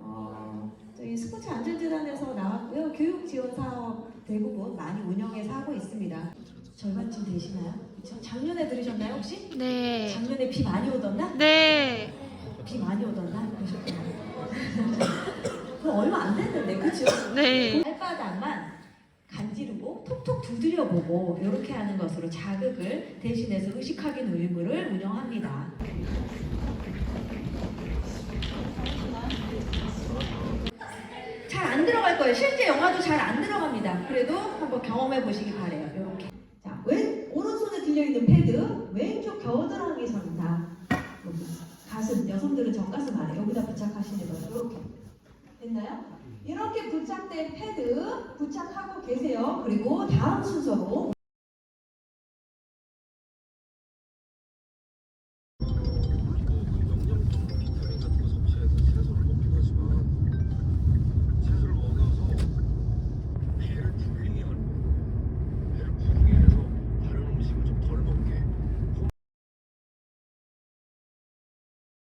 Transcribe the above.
어, 스포츠 안전재단에서 나왔고요. 교육 지원 사업 대부분 많이 운영해서 하고 있습니다. 절반쯤 되시나요? 작년에 들으셨나요 혹시? 네. 작년에 비 많이 오던가? 네. 비 많이 오던가? 그러셨구나. 그럼 얼마 안 됐는데 그쵸? 네. 발바닥만 간지르고 톡톡 두드려보고 이렇게 하는 것으로 자극을 대신해서 의식하기 의무를 운영합니다. 잘 안 들어갈 거예요. 실제 영화도 잘 안 들어갑니다. 그래도 한번 경험해 보시기 바래요. 이렇게. 자, 왼 오른손에 들려 있는 패드 왼쪽 겨드랑이선다. 여기 가슴 여성들은 젖가슴 아래 여기다 부착하시는 거예요. 이렇게 됐나요? 이렇게 부착된 패드 부착하고 계세요. 그리고 다음 순서로